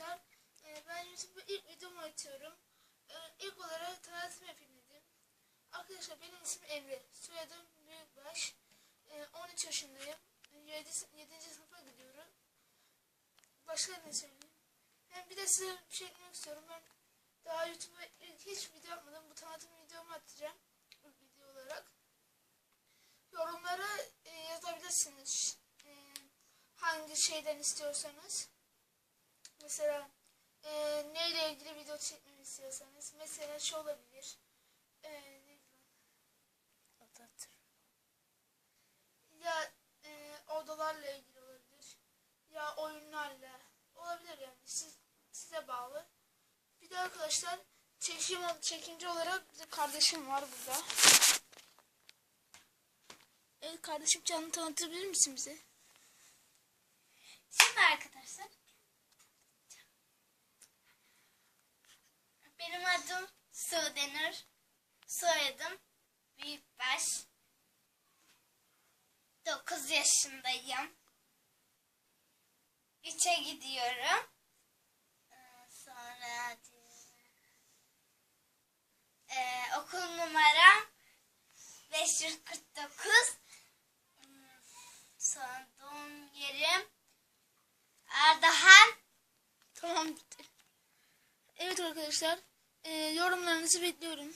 arkadaşlar. Ee, ben YouTube'a ilk videomu atıyorum. Ee, ilk olarak tanıtım yapayım dedim. Arkadaşlar benim ismim Emre. Soyadım Büyükbaş. Ee, 13 yaşındayım. 7. 7. sınıfa gidiyorum. Başka ne söyleyeyim? Hem bir de size bir şey eklemek istiyorum. Ben daha YouTube'a hiç video yapmadım. Bu tanıtım videomu atacağım. Video olarak. Yorumlara e, yazabilirsiniz. E, hangi şeyden istiyorsanız. Mesela e, neyle ilgili video çekmemi istiyorsanız. Mesela şu olabilir. E, neydi lan? ya e, odalarla ilgili olabilir. Ya oyunlarla. Olabilir yani. Siz, size bağlı. Bir de arkadaşlar çekim, çekince olarak bir de kardeşim var burada. Evet kardeşim canını tanıtabilir misin bize? Şimdi arkadaşlar. Benim Sudenur. Soyadım Büyükbaş. 9 yaşındayım. 3'e gidiyorum. Ee, Sonra ee, okul numaram 549. Hmm, Sonra doğum yerim Ardahan. Tamam. Evet arkadaşlar e, yorumlarınızı bekliyorum.